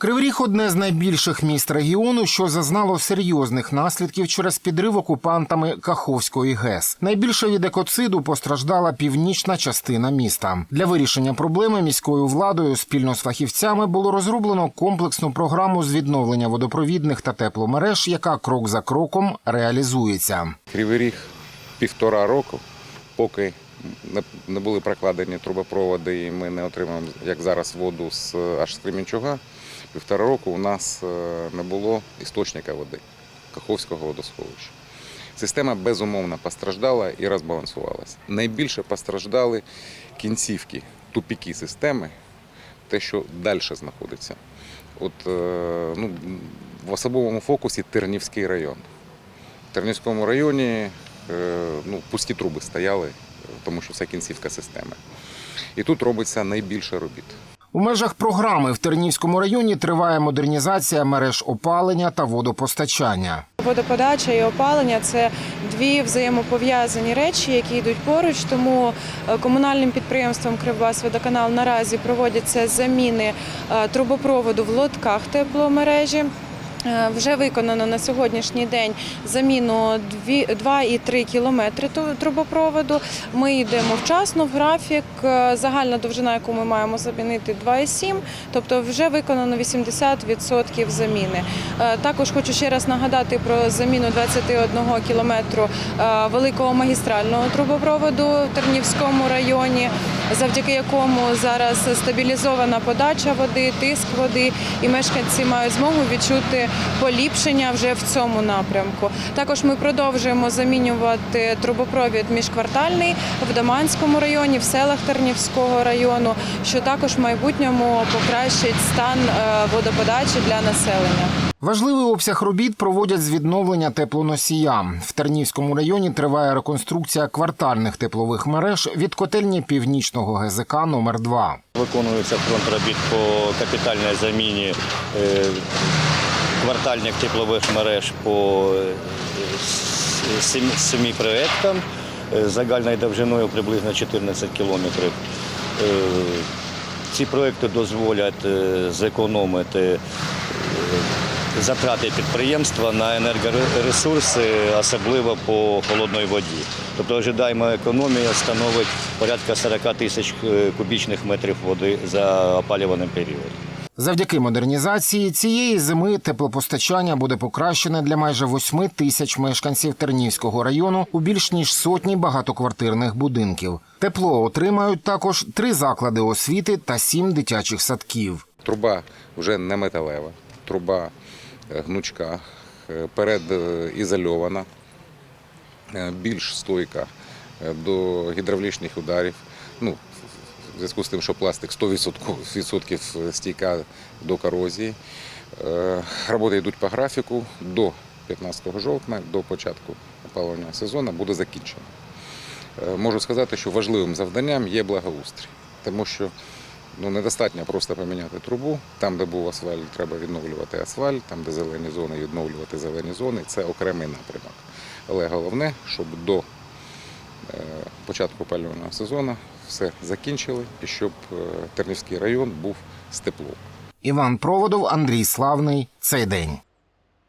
Кривий одне з найбільших міст регіону, що зазнало серйозних наслідків через підрив окупантами Каховської ГЕС. Найбільше від екоциду постраждала північна частина міста. Для вирішення проблеми міською владою спільно з фахівцями було розроблено комплексну програму з відновлення водопровідних та тепломереж, яка крок за кроком реалізується. Кривий Ріг півтора року, поки не- були прокладені трубопроводи, і ми не отримаємо, як зараз, воду з аж з Кременчуга. Півтора року у нас е, не було істочника води Каховського водосховища. Система безумовно постраждала і розбалансувалася. Найбільше постраждали кінцівки, тупіки системи, те, що далі знаходиться. От, е, ну, в особовому фокусі Тернівський район. В Тернівському районі е, ну, пусті труби стояли, тому що вся кінцівка системи. І тут робиться найбільше робіт. У межах програми в Тернівському районі триває модернізація мереж опалення та водопостачання. Водоподача і опалення це дві взаємопов'язані речі, які йдуть поруч. Тому е, комунальним підприємством Кривбасводоканал наразі проводяться заміни е, трубопроводу в лотках тепломережі. Е, Вже виконано на сьогоднішній день заміну 2,3 кілометри трубопроводу. Ми йдемо вчасно в графік. Е, Загальна довжина, яку ми маємо замінити, 2,7, тобто вже виконано 80% заміни. Е, Також хочу ще раз нагадати про заміну 21 кілометру великого магістрального трубопроводу в Тернівському районі, завдяки якому зараз стабілізована подача води, тиск води, і мешканці мають змогу відчути поліпшення вже в цьому напрямку. Також ми продовжуємо замінювати трубопровід міжквартальний в Доманському районі, в селах Тернівського району, що також в майбутньому покращить стан е, водоподачі для населення. Важливий обсяг робіт проводять з відновлення теплоносія. В Тернівському районі триває реконструкція квартальних теплових мереж від котельні північного ГЗК номер 2 Виконується фронт робіт по капітальній заміні е, квартальних теплових мереж по е, семи проєктам е, загальною довжиною приблизно 14 кілометрів. Ці проекти дозволять зекономити затрати підприємства на енергоресурси, особливо по холодній воді. Тобто ожидаємо економія становить порядка 40 тисяч е, кубічних метрів води за опалюваний період. Завдяки модернізації цієї зими теплопостачання буде покращене для майже 8 тисяч мешканців Тернівського району у більш ніж сотні багатоквартирних будинків. Тепло отримають також три заклади освіти та сім дитячих садків. Труба вже не металева, труба гнучка, е, передізольована, е, більш стойка е, до гідравлічних ударів. Ну, в зв'язку з тим, що пластик 100% стійка до корозії. Е, Роботи йдуть по графіку до 15 жовтня, до початку опалювального сезону буде закінчено. Е, Можу сказати, що важливим завданням є благоустрій, тому що ну, недостатньо просто поміняти трубу. Там, де був асфальт, треба відновлювати асфальт, там, де зелені зони, відновлювати зелені зони. Це окремий напрямок. Але головне, щоб до е, початку опалювального сезону все закінчили і щоб е, Тернівський район був з теплом. Іван Проводов, Андрій Славний. Цей день.